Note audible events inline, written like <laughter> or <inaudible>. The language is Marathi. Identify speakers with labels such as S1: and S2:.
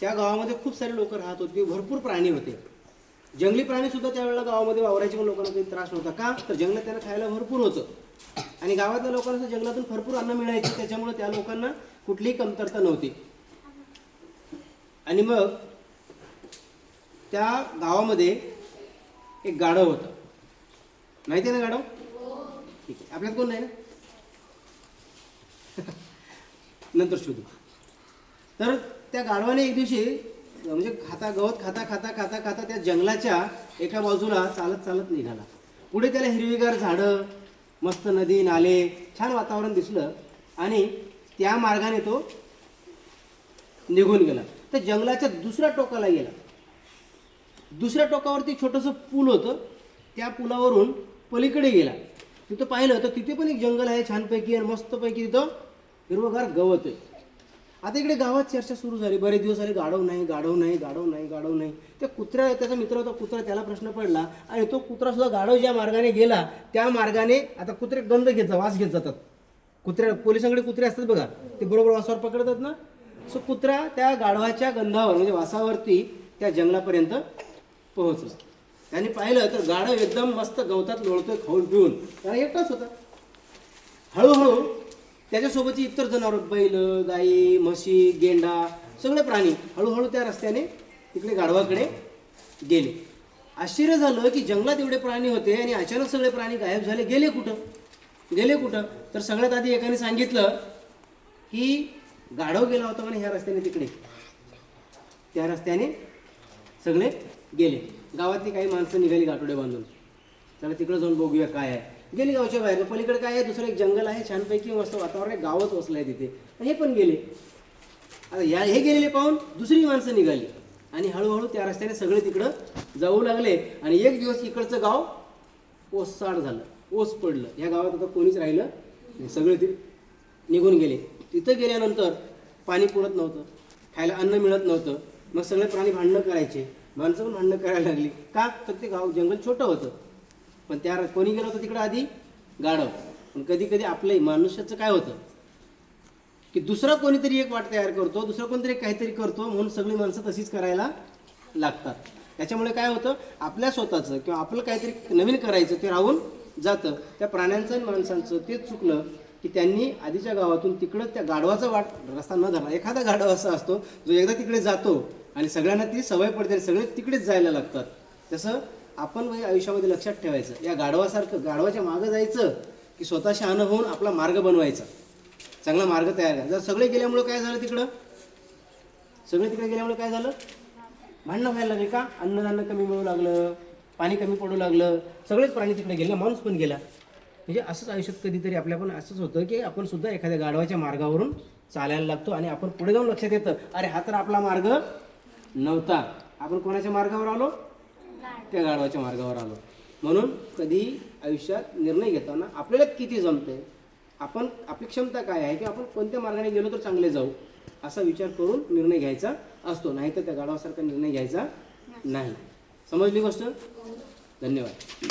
S1: त्या गावामध्ये खूप सारे लोक राहत होते भरपूर प्राणी होते. जंगली प्राणी सुद्धा त्यावेळेला गावामध्ये वावरायचे पण लोकांना काही त्रास नव्हता. का? तर जंगलात त्यांना खायला भरपूर होतं. आणि गावातल्या लोकांना जंगलातून भरपूर अन्न मिळायचं त्याच्यामुळे त्या लोकांना कुठलीही कमतरता नव्हती. आणि मग त्या गावामध्ये एक गाढव होतं. माहिती आहे ना गाढव? ठीक आहे. आपल्यात कोण नाही ना? <laughs> नंतर शोधू. तर त्या गाढवाने एक दिवशी म्हणजे खाता गवत खाता खाता खाता खाता त्या जंगलाच्या एका बाजूला चालत चालत निघाला. पुढे त्याला हिरवीगार झाडं मस्त नदी नाले छान वातावरण दिसलं आणि त्या मार्गाने तो निघून गेला. तर जंगलाच्या दुसऱ्या टोकाला गेला. दुसऱ्या टोकावरती छोटंसं पूल होतं. त्या पुलावरून पलीकडे गेला. तिथं पाहिलं तर तिथे पण एक जंगल आहे छानपैकी आणि मस्तपैकी तिथं हिरवगार गवत आहे. आता इकडे गावात चर्चा सुरू झाली. बरेच दिवस झाले गाढव नाही गाढव नाही गाढव नाही गाढव नाही. त्या कुत्र्या त्याचा मित्र होता कुत्रा त्याला प्रश्न पडला आणि तो कुत्रा सुद्धा गाढव ज्या मार्गाने गेला त्या मार्गाने आता कुत्रे गंध घेत जा वास घेत जातात. कुत्र्या पोलिसांकडे कुत्रे असतात बघा ते बरोबर वासावर पकडतात ना? सो कुत्रा त्या गाढवाच्या गंधावर म्हणजे वासावरती त्या जंगलापर्यंत पोहोचला. त्याने पाहिलं तर गाढव एकदम मस्त गवतात लोळतोय खाऊन पिऊन. त्याला एकटाच होता. हळूहळू त्याच्यासोबतची इतर जनावर बैल गाई म्हशी गेंडा सगळे प्राणी हळूहळू त्या रस्त्याने तिकडे गाढवाकडे गेले. आश्चर्य झालं की जंगलात एवढे प्राणी होते आणि अचानक सगळे प्राणी गायब झाले. गेले कुठं? गेले कुठं? तर सगळ्यात आधी एकाने सांगितलं की गाढव गेला होता म्हणे ह्या रस्त्याने तिकडे. त्या रस्त्याने सगळे गेले. गावातली काही माणसं निघाली गाठोडे बांधून. चला तिकडं जाऊन बघूया काय आहे. गेली गावच्या बाहेर. पलीकडे काय आहे? दुसरं एक जंगल आहे. छानपैकी मस्त वातावरण आहे. गावच वसलं आहे तिथे हे पण गेले. आता या हे गेलेले पाहून दुसरी माणसं निघाली. आणि हळूहळू त्या रस्त्याने सगळे तिकडं जाऊ लागले. आणि एक दिवस इकडचं गाव ओसाड झालं. ओस पडलं. या गावात आता कोणीच राहिलं नाही. सगळे ते निघून गेले. तिथं गेल्यानंतर पाणी पुरत नव्हतं. खायला अन्न मिळत नव्हतं. मग सगळे प्राणी भांडणं करायचे. माणसं पण भांडणं करायला लागली. का? तर ते गाव जंगल छोटं होतं. पण त्या कोणी गेलं होतं तिकडं आधी? गाढव. पण कधी कधी आपलं मनुष्याचं काय होतं? की दुसरा कोणीतरी एक वाट तयार करतो दुसरा कोणतरी काहीतरी करतो म्हणून सगळी माणसं तशीच करायला लागतात. त्याच्यामुळे काय होतं? आपल्या स्वतःचं किंवा आपलं काहीतरी नवीन करायचं ते राहून जातं. त्या प्राण्यांचं आणि माणसांचं तेच चुकलं की त्यांनी आधीच्या गावातून तिकडं त्या गाढवाचा वाट रस्ता न धरला एखादा गाढव असा असतो जो एकदा तिकडे जातो आणि सगळ्यांना ती सवय पडते आणि सगळे तिकडेच जायला लागतात. तसं आपण म्हणजे आयुष्यामध्ये लक्षात ठेवायचं. या गाढवासारखं गाढवाच्या मागं जायचं की स्वतः शहाणं होऊन आपला मार्ग बनवायचा. चांगला मार्ग तयार करा. जर सगळे गेल्यामुळं काय झालं तिकडं? सगळे तिकडे गेल्यामुळे काय झालं? भांडणं व्हायला लागले का? अन्नधान्य कमी मिळू लागलं पाणी कमी पडू लागलं सगळेच प्राणी तिकडे गेले माणूस पण गेला. म्हणजे असंच आयुष्यात कधीतरी आपल्या पण असंच होतं की आपण सुद्धा एखाद्या गाढवाच्या मार्गावरून चालायला लागतो आणि आपण पुढे जाऊन लक्षात येतं अरे हा तर आपला मार्ग नव्हता. आपण कोणाच्या मार्गावर आलो? त्या गाढवाच्या मार्गावर आलो. म्हणून कधी आयुष्यात निर्णय घेताना आपल्याला किती जमते आपण आपली क्षमता काय आहे की आपण कोणत्या मार्गाने गेलो तर चांगले जाऊ असा विचार करून निर्णय घ्यायचा असतो. नाही तर त्या गाढवासारखा निर्णय घ्यायचा नाही. समजली गोष्ट? धन्यवाद.